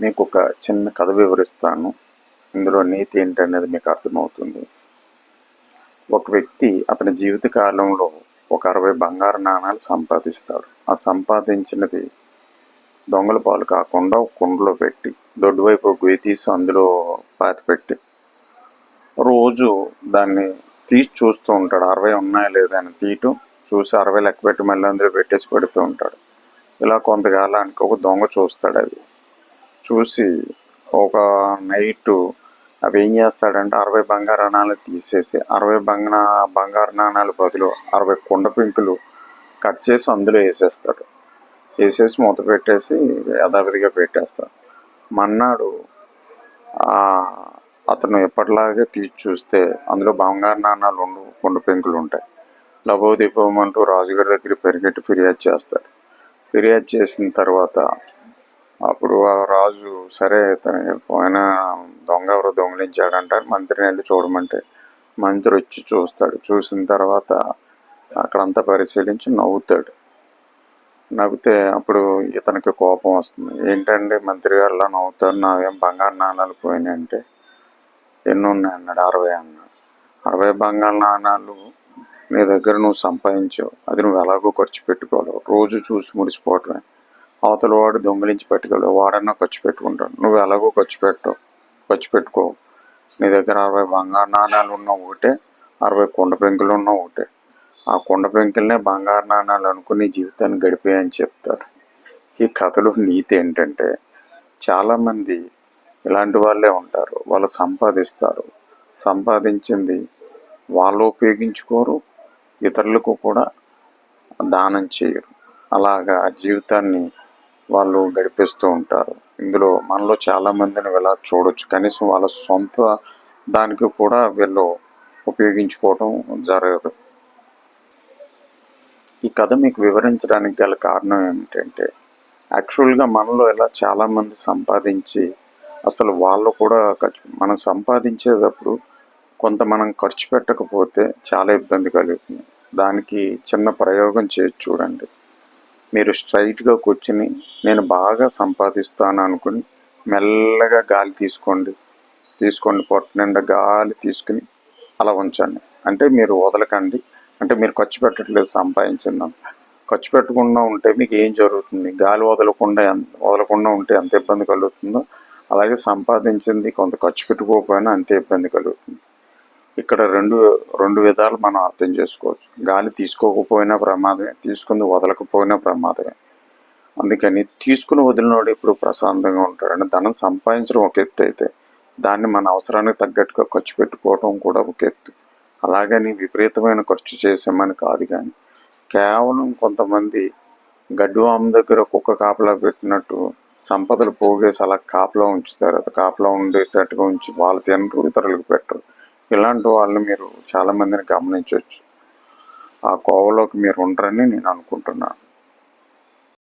మీకు ఒక చిన్న కథ వివరిస్తాను. ఇందులో నీతి ఏంటనేది మీకు అర్థమవుతుంది. ఒక వ్యక్తి అతని జీవిత కాలంలో ఒక అరవై బంగారు నాణాలు సంపాదిస్తాడు. ఆ సంపాదించినది దొంగల పాలు కాకుండా ఒక కుండలో పెట్టి దొడ్డువైపు గుయ్యి తీసి అందులో పాతి పెట్టి రోజు దాన్ని తీసి చూస్తూ ఉంటాడు. అరవై ఉన్నాయా లేదా అని తీయటం చూసి అరవై లెక్క పెట్టి మళ్ళీ అందులో పెట్టేసి పెడుతూ ఉంటాడు. ఇలా కొంతకాలానికి ఒక దొంగ చూస్తాడు అవి చూసి ఒక నైట్ అవి ఏం చేస్తాడంటే అరవై బంగారు నాణాలు తీసేసి అరవై బంగా బంగారు నాణాలు బదులు అరవై కుండ పింకులు కట్ చేసి అందులో వేసేస్తాడు. వేసేసి మూత పెట్టేసి యథావిధిగా పెట్టేస్తాడు. మన్నాడు అతను ఎప్పటిలాగే తీసి చూస్తే అందులో బంగారు నాణాలు ఉండు కుండ పెంకులు ఉంటాయి. లభోదీపం అంటూ రాజుగారి దగ్గర పెరిగెట్టి ఫిర్యాదు చేస్తాడు. ఫిర్యాదు చేసిన తర్వాత అప్పుడు ఆ రాజు సరే తన పోయిన దొంగ ఎవరో దొంగిలించాడంటారు మంత్రిని వెళ్ళి చూడమంటే. మంత్రి వచ్చి చూస్తాడు. చూసిన తర్వాత అక్కడంతా పరిశీలించి నవ్వుతాడు. నవ్వితే అప్పుడు ఇతనికి కోపం వస్తుంది. ఏంటండి మంత్రి గారు ఇలా నవ్వుతారు? నావేం బంగారు నాణాలు పోయినాయి అంటే ఎన్ని ఉన్నాయి అన్నాడు అరవై అన్నాడు. అరవై బంగారు నాణాలు నీ దగ్గర నువ్వు సంపాదించావు. అది నువ్వు ఎలాగో ఖర్చు పెట్టుకోలేవు రోజు చూసి ముడిచిపోవటమే అవతల వాడు దొంగిలించి పెట్టుకోలేవు వాడన్నా ఖర్చు పెట్టుకుంటాడు. నువ్వు ఎలాగో ఖర్చు పెట్టవు ఖర్చు పెట్టుకో. నీ దగ్గర అరవై బంగారు నాణ్యాలు ఉన్న ఒకటే అరవై కొండ పెంకులు ఉన్న ఒకటే. ఆ కొండ పెంకులనే బంగారు నాణ్యాలు అనుకుని నీ జీవితాన్ని గడిపాయని చెప్తారు ఈ కథలో నీతి ఏంటంటే చాలామంది ఇలాంటి వాళ్ళే ఉంటారు. వాళ్ళు సంపాదిస్తారు. సంపాదించింది వాళ్ళు ఉపయోగించుకోరు ఇతరులకు కూడా దానం చేయరు. అలాగా జీవితాన్ని వాళ్ళు గడిపేస్తూ ఉంటారు. ఇందులో మనలో చాలామందిని ఇలా చూడొచ్చు? కనీసం వాళ్ళ సొంత దానికి కూడా వీళ్ళు ఉపయోగించుకోవడం జరగదు. ఈ కథ మీకు వివరించడానికి గల కారణం ఏమిటంటే యాక్చువల్గా మనలో ఇలా చాలామంది సంపాదించి అసలు వాళ్ళు కూడా ఖర్చు మనం సంపాదించేటప్పుడు కొంత మనం ఖర్చు పెట్టకపోతే చాలా ఇబ్బంది కలుగుతుంది. దానికి చిన్న ప్రయోగం చేసి చూడండి. మీరు స్ట్రైట్గా కూర్చుని నేను బాగా సంపాదిస్తాను అనుకుని మెల్లగా గాలి తీసుకోండి. తీసుకోండి పొట్ట నిండా గాలి తీసుకుని అలా ఉంచండి. అంటే మీరు వదలకండి. అంటే మీరు ఖర్చు పెట్టట్లేదు సంపాదించిందాం. ఖర్చు పెట్టకుండా ఉంటే మీకు ఏం జరుగుతుంది? గాలి వదలకుండా ఎంత వదలకుండా ఉంటే ఎంత ఇబ్బంది కలుగుతుందో అలాగే సంపాదించింది కొంత ఖర్చు పెట్టుకోకపోయినా అంతే ఇబ్బంది కలుగుతుంది. ఇక్కడ రెండు రెండు విధాలు మనం అర్థం చేసుకోవచ్చు. గాలి తీసుకోకపోయినా ప్రమాదమే తీసుకుని వదలకపోయినా ప్రమాదమే. అందుకని తీసుకుని వదిలినోడు ఇప్పుడు ప్రశాంతంగా ఉంటాడు. అంటే ధనం సంపాదించడం ఒక ఎత్తు అయితే దాన్ని మన అవసరానికి తగ్గట్టుగా ఖర్చు పెట్టుకోవడం కూడా ఒక ఎత్తు. అలాగని విపరీతమైన ఖర్చు చేసామని కాదు కానీ కేవలం కొంతమంది గడ్డువామ దగ్గర కుక్క కాపలా పెట్టినట్టు సంపదలు పోగేసి అలా కాపలా ఉంచుతారు. అది కాపలా ఉండేటట్టుగా ఉంచి వాళ్ళు తినరు ఇతరులకు పెట్టరు. ఇలాంటి వాళ్ళు మీరు చాలా మందిని గమనించవచ్చు ఆ కోవలోకి మీరు ఉండరని నేను అనుకుంటున్నాను.